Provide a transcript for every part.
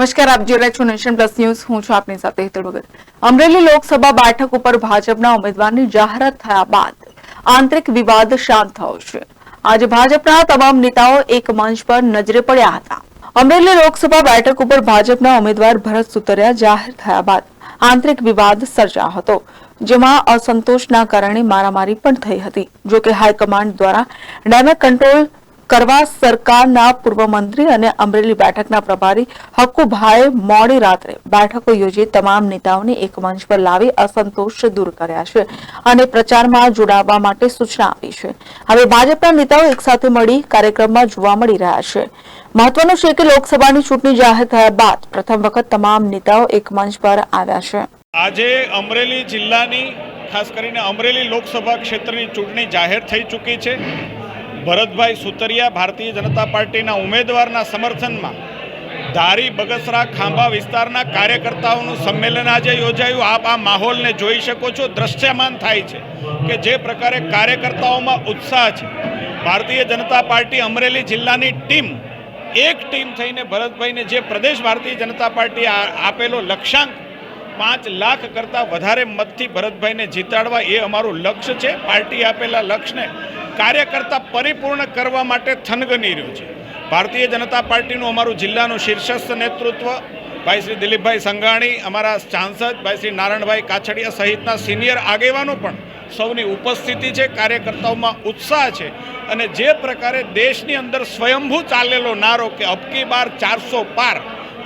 નમસ્કાર, આપ જોઈ રહ્યા છો નેશન પ્લસ ન્યૂઝ. હું છું આપની સાથે હેતળ ભગત. અમરેલી લોકસભા બેઠક ઉપર ભાજપના ઉમેદવારની જાહેરાત થયા બાદ આંતરિક વિવાદ શાંત થયો છે. આજે ભાજપના તમામ નેતાઓ એક મંચ પર નજરે પડ્યા હતા. અમરેલી લોકસભા બેઠક ઉપર ભાજપના ઉમેદવાર ભરત સુતરિયા જાહેર થયા બાદ આંતરિક વિવાદ સર્જાયો હતો, જેમાં અસંતોષના કારણે મારામારી પણ થઈ હતી. જોકે હાઈકમાન્ડ દ્વારા ડેમેક કંટ્રોલ કરવા સરકારના પૂર્વ મંત્રી અને અમરેલી બેઠકના પ્રભારી હક્કુભાઈ મોડી રાત્રે બેઠકો યોજી તમામ નેતાઓને એક મંચ પર લાવી અસંતોષ દૂર કર્યા છે અને પ્રચારમાં જોડાવા માટે સૂચના આપી છે. હવે ભાજપના નેતાઓ એકસાથે મળી કાર્યક્રમમાં જોવા મળી રહ્યા છે. મહત્વનું છે કે લોકસભાની ચૂંટણી જાહેર થયા બાદ પ્રથમ વખત તમામ નેતાઓ એક મંચ પર આવ્યા છે. આજે અમરેલી જિલ્લાની, ખાસ કરીને અમરેલી લોકસભા ક્ષેત્રની ચૂંટણી જાહેર થઈ ચૂકી છે. ભરતભાઈ સુતરિયા ભારતીય જનતા પાર્ટીના ઉમેદવારના સમર્થનમાં ધારી બગસરા ખાંભા વિસ્તારના કાર્યકર્તાઓનું સંમેલન આજે યોજાયું. આપ આ માહોલને જોઈ શકો છો. દ્રશ્યમાન થાય છે કે જે પ્રકારે કાર્યકર્તાઓમાં ઉત્સાહ છે. ભારતીય જનતા પાર્ટી અમરેલી જિલ્લાની ટીમ, એક ટીમ થઈને ભરતભાઈને જે પ્રદેશ ભારતીય જનતા પાર્ટી આપેલો લક્ષ્યાંક પાંચ લાખ કરતાં વધારે મતથી ભરતભાઈને જીતાડવા એ અમારું લક્ષ્ય છે. પાર્ટી આપેલા લક્ષ્યને કાર્યકર્તા પરિપૂર્ણ કરવા માટે થનગની રહ્યું છે. ભારતીય જનતા પાર્ટીનું અમારું જિલ્લાનું શીર્ષસ્થ નેતૃત્વ ભાઈ શ્રી દિલીપભાઈ સંઘાણી, અમારા સાંસદ ભાઈ શ્રી નારાયણભાઈ કાછડિયા સહિતના સિનિયર આગેવાનો પણ સૌની ઉપસ્થિતિ છે, કાર્યકર્તાઓમાં ઉત્સાહ છે અને જે પ્રકારે દેશની અંદર સ્વયંભૂ ચાલેલો નારો કે અબકી બાર ચારસો પાર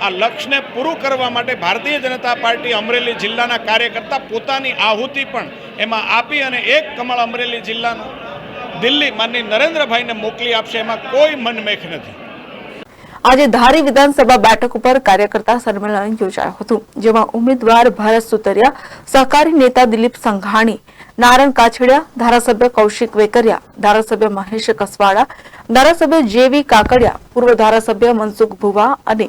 આ લક્ષ્યને પૂરું કરવા માટે ભારતીય જનતા પાર્ટી અમરેલી જિલ્લાના કાર્યકર્તા પોતાની આહુતિ પણ એમાં આપી અને એક કમળ અમરેલી જિલ્લાનું દિલ્હી માનની નરેન્દ્રભાઈને મોકલી આપશે, એમાં કોઈ મનમેખ નથી. આજે ધારી વિધાનસભા બેઠક ઉપર કાર્યકર્તા સંમેલન યોજાયું હતું, જેમાં ઉમેદવાર ભરત સુતરિયા, સહકારી નેતા દિલીપ સંઘાણી નારણ કાછડિયા, ધારાસભ્ય કૌશિક વેકરિયા, ધારાસભ્ય મહેશ કસવાડા, ધારાસભ્ય જેવી કાકડિયા, પૂર્વ ધારાસભ્ય મનસુખ ભુવા અને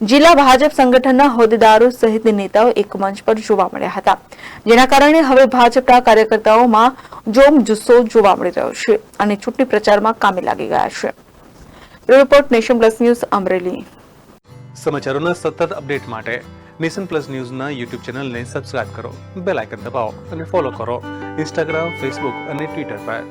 જિલ્લા ભાજપ સંગઠનના હોદ્દેદારો સહિત નેતાઓ એક મંચ પર જોવા મળ્યા હતા. જેના કારણે હવે ભાજપના કાર્યકર્તાઓમાં જોમ જુસ્સો જોવા મળી રહ્યો છે અને ચૂંટણી પ્રચારમાં કામે લાગી ગયા છે. Report Nation Plus News, Amreli. સમાચારોના સતત અપડેટ માટે નેશન પ્લસ ન્યૂઝના યુટ્યુબ ચેનલને સબસ્ક્રાઇબ કરો, બેલ આઇકન દબાવો અને ફોલો કરો ઇન્સ્ટાગ્રામ, ફેસબુક અને ટ્વિટર પર.